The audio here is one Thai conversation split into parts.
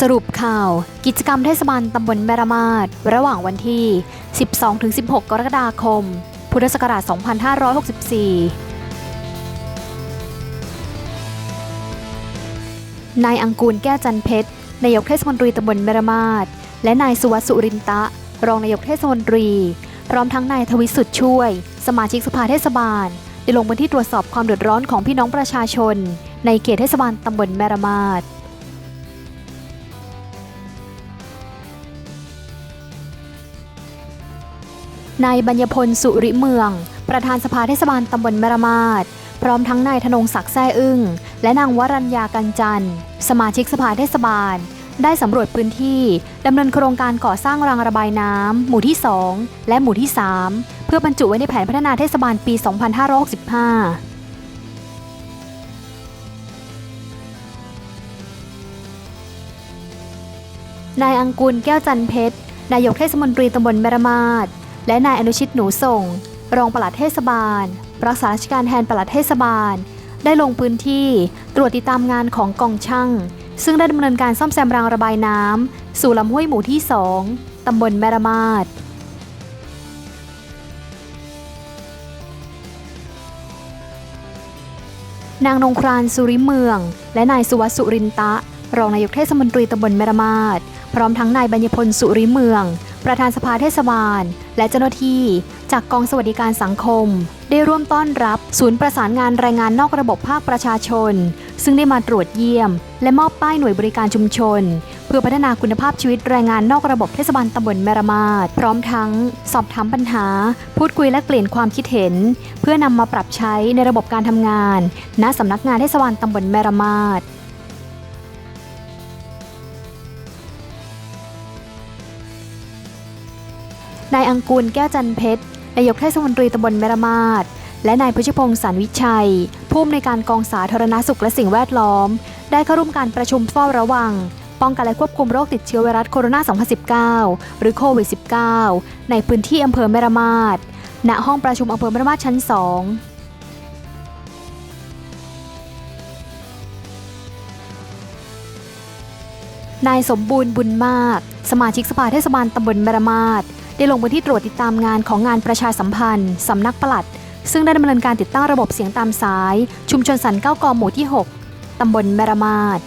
สรุปข่าว กิจกรรมเทศบาลตำบลแมรมาดระหว่างวันที่ 12-16 กรกฎาคม พุทธศักราช 2564 นายอังกูลแก้วจันเพชร นายกเทศมนตรีตำบลแมรมาดและนายสุวัสดิ์สุรินตะ รองนายกเทศมนตรี พร้อมทั้งนายทวิสุทธ์ช่วย สมาชิกสภาเทศบาลได้ลงพื้นที่ตรวจสอบความเดือดร้อนของพี่น้องประชาชน ในเขตเทศบาลตำบลแมรมาด นายบัญญพลสุริเมือง ประธานสภาเทศบาลตำบลแมรมาดพร้อมทั้งนายธนงศักดิ์แซ่อึ้ง และนางวรัญญากันจันทร์ สมาชิกสภาเทศบาล ได้สำรวจพื้นที่ดำเนินโครงการก่อสร้างรางระบายน้ำหมู่ที่ 2 และหมู่ที่ 3 เพื่อบรรจุไว้ในแผนพัฒนาเทศบาลปี 2565นายอังกูลแก้วจันเพชร นายกเทศมนตรีตำบลแมรมาด และนายอนุชิตหนูส่ง รองปลัดเทศบาล รักษาราชการแทนปลัดเทศบาล ได้ลงพื้นที่ตรวจติดตามงานของกองช่างซึ่งได้ดำเนินการซ่อมแซมรางระบายน้ำสู่ลำห้วยหมู่ที่ 2 ตำบลแมรมาดนางนงครานสุริเมือง และนายสุวัสดิ์สุรินตะ รองนายกเทศมนตรีตำบลแมรมาดพร้อมทั้งนายบัญญพลสุริเมือง ประธานสภาเทศบาล และเจ้าหน้าที่ จากกองสวัสดิการสังคม ได้ร่วมต้อนรับ ศูนย์ประสานงานแรงงานนอกระบบภาคประชาชน ซึ่งได้มาตรวจเยี่ยม และมอบป้ายหน่วยบริการชุมชน เพื่อพัฒนาคุณภาพชีวิตแรงงานนอกระบบเทศบาลตำบลแมรมาดพร้อมทั้ง สอบถามปัญหา พูดคุยและเปลี่ยนความคิดเห็น เพื่อนำมาปรับใช้ในระบบการทำงาน ณสำนักงานเทศบาลตำบลแมรมาด นายอังกูลแก้วจันเพชร นายกเทศมนตรีตำบลแมรมาดและนายพุชพงศ์สันวิชัย ผู้อำนวยการกองสาธารณสุขและสิ่งแวดล้อม ได้เข้าร่วมการประชุมเฝ้าระวัง ป้องกันและควบคุมโรคติดเชื้อไวรัสโคโรนา 2019 หรือโควิด -19 ในพื้นที่อำเภอแมรมาดณห้องประชุมอำเภอแมรมาดชั้น 2นายสมบูรณ์บุญมาก สมาชิกสภาเทศบาลตำบลแมรมาด ได้ลงพื้นที่ตรวจติดตามงานของงานประชาสัมพันธ์สำนักปลัด ซึ่งได้ดำเนินการติดตั้งระบบเสียงตามสาย ชุมชนสันเก้ากอหมู่ที่ 6 ตำบลแมรมาด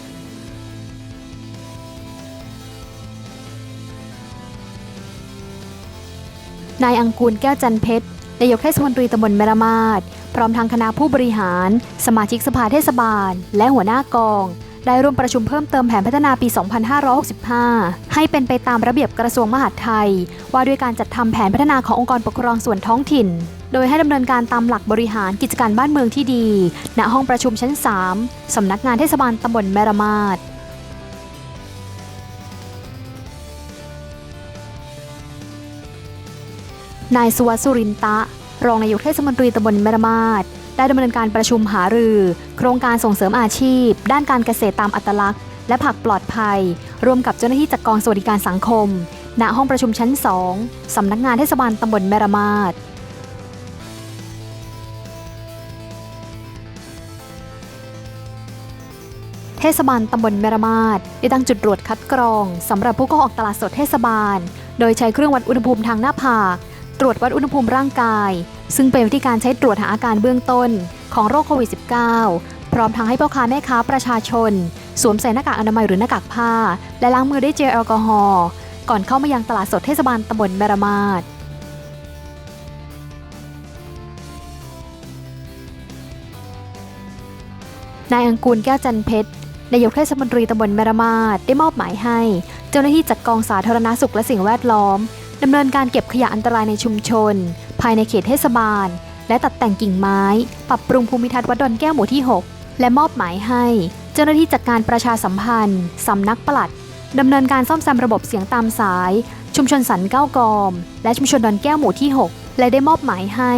นายอังกูลแก้วจันเพชรนายกเทศมนตรีตำบลแมรมาดพร้อมทางคณะผู้บริหาร สมาชิกสภาเทศบาล และหัวหน้ากอง ได้ร่วมประชุมเพิ่มเติมแผนพัฒนาปี 2565 ให้เป็นไปตามระเบียบกระทรวงมหาดไทย ว่าด้วยการจัดทำแผนพัฒนาขององค์กรปกครองส่วนท้องถิ่น โดยให้ดำเนินการตามหลักบริหารกิจการบ้านเมืองที่ดี ณ ห้องประชุมชั้น 3 สำนักงานเทศบาลตำบลแมรมาดนายสุวัสดิ์สุรินตะ รองนายกเทศมนตรีตำบลแมรมาด ได้ดำเนินการประชุมหารือ โครงการส่งเสริมอาชีพ ด้านการเกษตรตามอัตลักษณ์ และผักปลอดภัย ร่วมกับเจ้าหน้าที่จากกองสวัสดิการสังคม ณห้องประชุมชั้น 2 สำนักงานเทศบาลตำบลแมรมาดเทศบาลตำบลแมรมาดได้ตั้งจุดตรวจคัดกรองสำหรับผู้เข้าออกตลาดสดเทศบาล โดยใช้เครื่องวัดอุณหภูมิทางหน้าผาก ตรวจวัดอุณหภูมิร่างกาย ซึ่งเป็นวิธีการใช้ตรวจหาอาการเบื้องต้นของโรคโควิด -19 พร้อมทั้งให้พ่อค้าแม่ค้าประชาชน สวมใส่หน้ากากอนามัยหรือหน้ากากผ้า และล้างมือด้วยเจลแอลกอฮอล์ก่อนเข้ามายังตลาดสดเทศบาลตำบลแมรมาดนายอังกูลแก้วจันเพชรนายกเทศมนตรีตำบลแมรมาดได้มอบหมายให้ เจ้าหน้าที่จากกองสาธารณสุขและสิ่งแวดล้อมดำเนินการเก็บขยะอันตรายในชุมชน ภายในเขตเทศบาล และตัดแต่งกิ่งไม้ ปรับปรุงภูมิทัศน์วัดดอนแก้วหมู่ที่ 6 และมอบหมายให้ เจ้าหน้าที่จากการประชาสัมพันธ์สำนักปลัดดำเนินการซ่อมแซมระบบเสียงตามสาย ชุมชนสันเก้ากอม และชุมชนดอนแก้วหมู่ที่ 6 และได้มอบหมายให้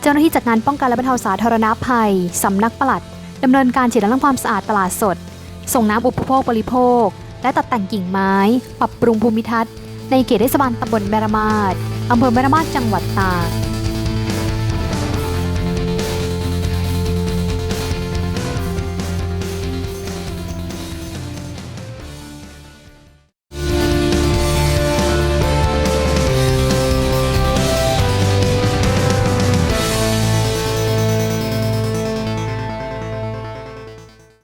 เจ้าหน้าที่จากงานป้องกันและบรรเทาสาธารณภัยสำนักปลัดดำเนินการฉีดล้างความสะอาดตลาดสด ส่งน้ำอุปโภคบริโภค และตัดแต่งกิ่งไม้ ปรับปรุงภูมิทัศน์ ในเขตเทศบาลตำบลแมรมาดอำเภอแมรมาดจังหวัดตาก